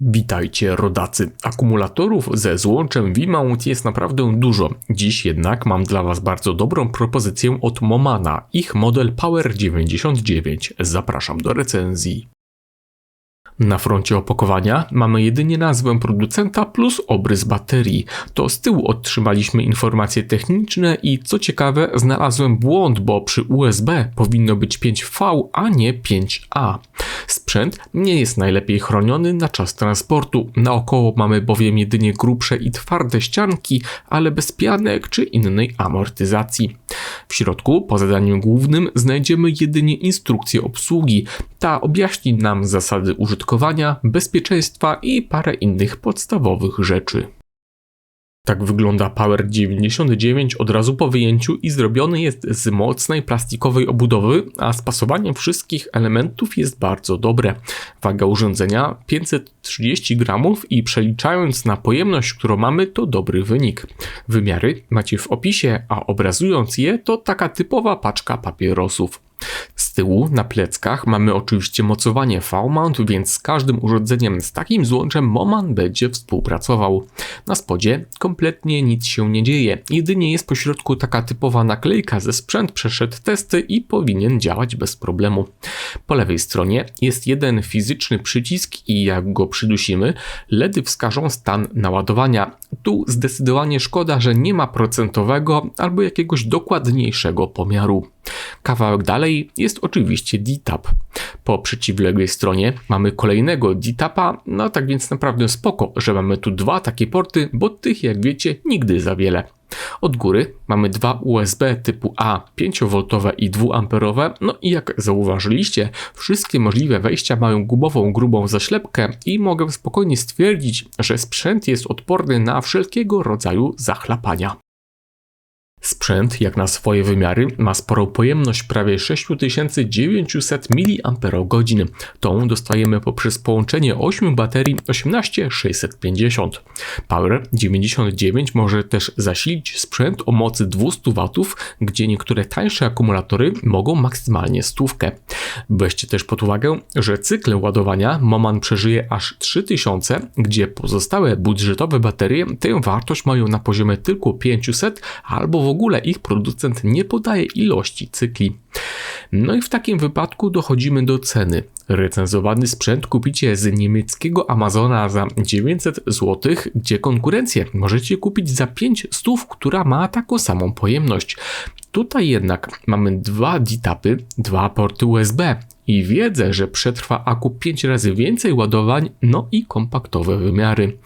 Witajcie rodacy. Akumulatorów ze złączem V-mount jest naprawdę dużo. Dziś jednak mam dla Was bardzo dobrą propozycję od Momana. Ich model Power 99. Zapraszam do recenzji. Na froncie opakowania mamy jedynie nazwę producenta plus obrys baterii. To z tyłu otrzymaliśmy informacje techniczne i co ciekawe znalazłem błąd, bo przy USB powinno być 5V, a nie 5A. Sprzęt nie jest najlepiej chroniony na czas transportu. Naokoło mamy bowiem jedynie grubsze i twarde ścianki, ale bez pianek czy innej amortyzacji. W środku, po zadaniem głównym, znajdziemy jedynie instrukcję obsługi. Ta objaśni nam zasady użytkowania, bezpieczeństwa i parę innych podstawowych rzeczy. Tak wygląda Power 99 od razu po wyjęciu i zrobiony jest z mocnej plastikowej obudowy, a spasowanie wszystkich elementów jest bardzo dobre. Waga urządzenia 530 gramów i przeliczając na pojemność, którą mamy, to dobry wynik. Wymiary macie w opisie, a obrazując je, to taka typowa paczka papierosów. Z tyłu na pleckach mamy oczywiście mocowanie V-mount, więc z każdym urządzeniem z takim złączem Moman będzie współpracował. Na spodzie kompletnie nic się nie dzieje, jedynie jest po środku taka typowa naklejka ze sprzęt przeszedł testy i powinien działać bez problemu. Po lewej stronie jest jeden fizyczny przycisk i jak go przydusimy, LEDy wskażą stan naładowania. Tu zdecydowanie szkoda, że nie ma procentowego albo jakiegoś dokładniejszego pomiaru. Kawałek dalej jest oczywiście DTAP. Po przeciwległej stronie mamy kolejnego DTAPa, no tak więc naprawdę spoko, że mamy tu dwa takie porty, bo tych jak wiecie nigdy za wiele. Od góry mamy dwa USB typu A 5V i 2A, no i jak zauważyliście, wszystkie możliwe wejścia mają gumową grubą zaślepkę i mogę spokojnie stwierdzić, że sprzęt jest odporny na wszelkiego rodzaju zachlapania. Sprzęt, jak na swoje wymiary, ma sporą pojemność prawie 6900 mAh. Tą dostajemy poprzez połączenie 8 baterii 18650. Power 99 może też zasilić sprzęt o mocy 200 W, gdzie niektóre tańsze akumulatory mogą maksymalnie stówkę. Weźcie też pod uwagę, że cykl ładowania Moman przeżyje aż 3000, gdzie pozostałe budżetowe baterie tę wartość mają na poziomie tylko 500 albo w ogóle ich producent nie podaje ilości cykli. No i w takim wypadku dochodzimy do ceny. Recenzowany sprzęt kupicie z niemieckiego Amazona za 900 zł, gdzie konkurencję możecie kupić za 500, która ma taką samą pojemność. Tutaj jednak mamy dwa DTAPy, dwa porty USB i wiedzę, że przetrwa aku 5 razy więcej ładowań, no i kompaktowe wymiary.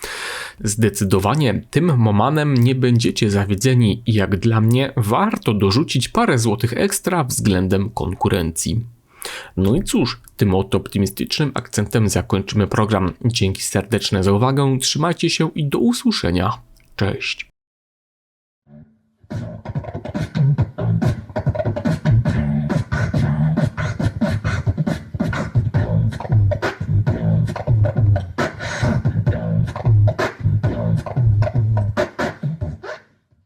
Zdecydowanie tym Momanem nie będziecie zawiedzeni i jak dla mnie warto dorzucić parę złotych ekstra względem konkurencji. No i cóż, tym oto optymistycznym akcentem zakończymy program. Dzięki serdeczne za uwagę, trzymajcie się i do usłyszenia. Cześć.